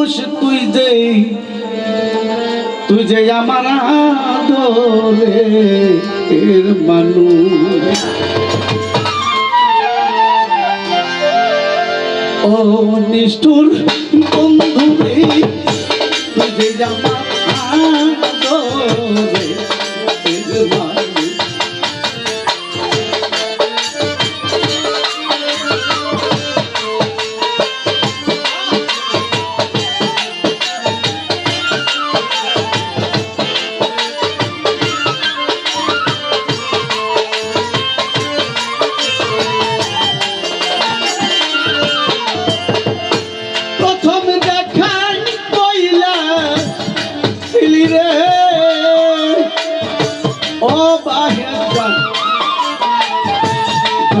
মানুষ তুই যে তুই যে আমার এর মানুষ। ও নিষ্ঠুর বন্ধু তুই যে আমার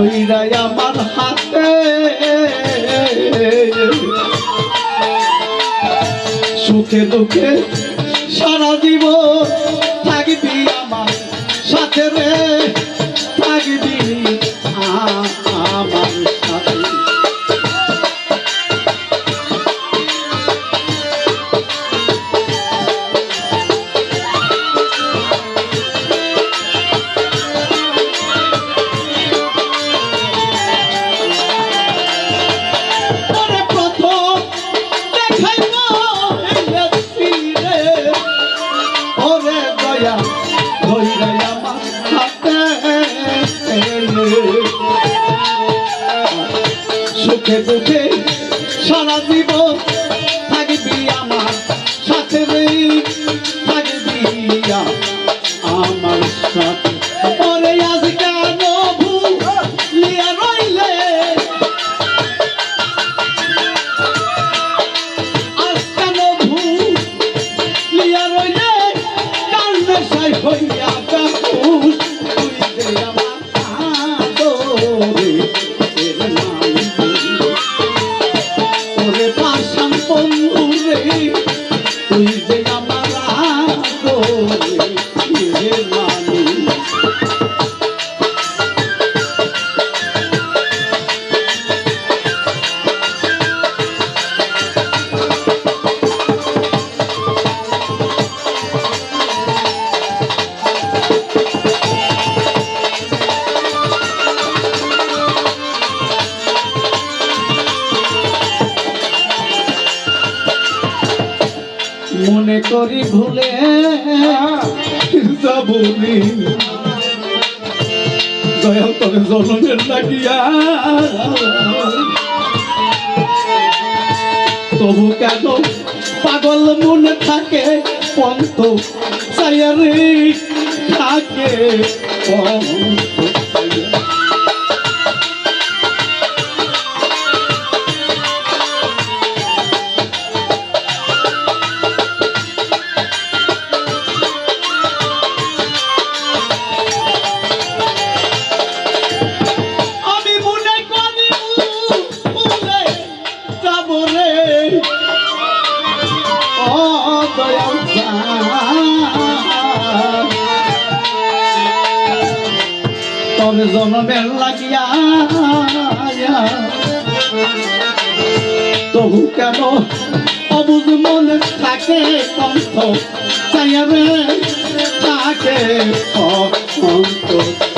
কইরাই আমার হাতে। সুখে দুঃখে সারা দিব থাকবি আমার সাথে রে থাকবি আমার। সুখে দুঃখে সারা দিব থাকবি আমার সাথে থাকবি আমার। মনে করি ভুলে যাবনি দয়াল তবে জনমের লাগিয়া তবু কেন পাগল মনে থাকে পন্ত সায়ারে থাকে পন্ত জনমের লাগিয়া তবু কেন অবুজ মনে থাকে কণ্ঠ চাইয়া রে থাকে কণ্ঠ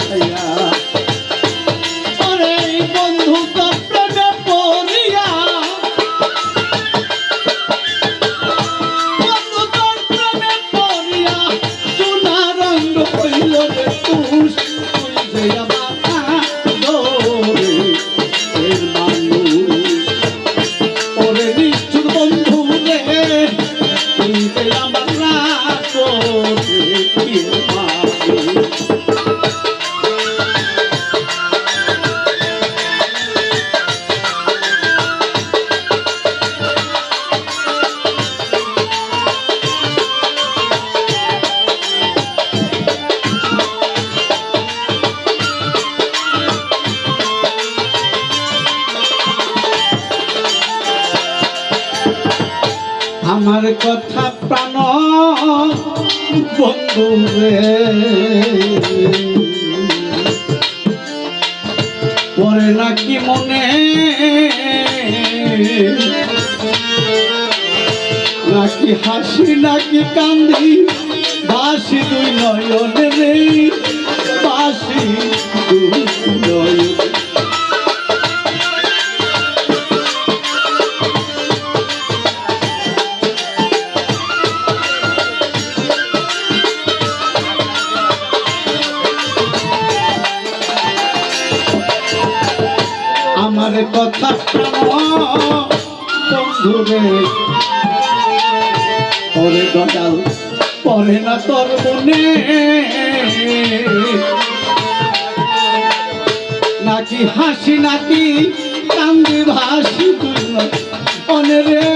তোমার কথা প্রাণ, বন্ধু পরে নাকি মনে নাকি হাসি, নাকি কান্দি, বাসি দুই নয়নে রে। কথা পরে দয়াল পরে না তোর মনে। নাকি হাসি নাকি কান্দি ভাসি অনেরে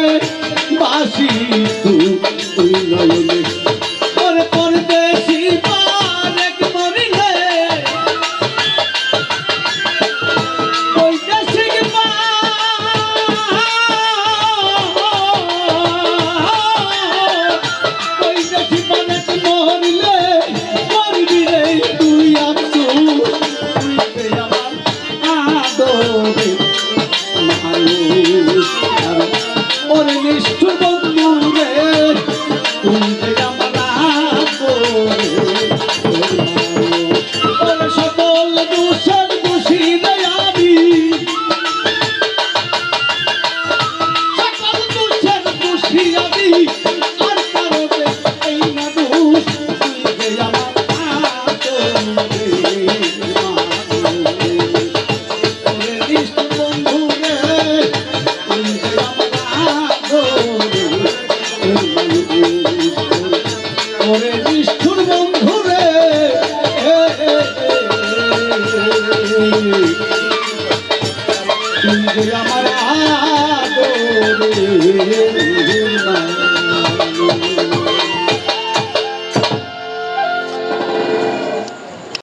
আমার আদরে।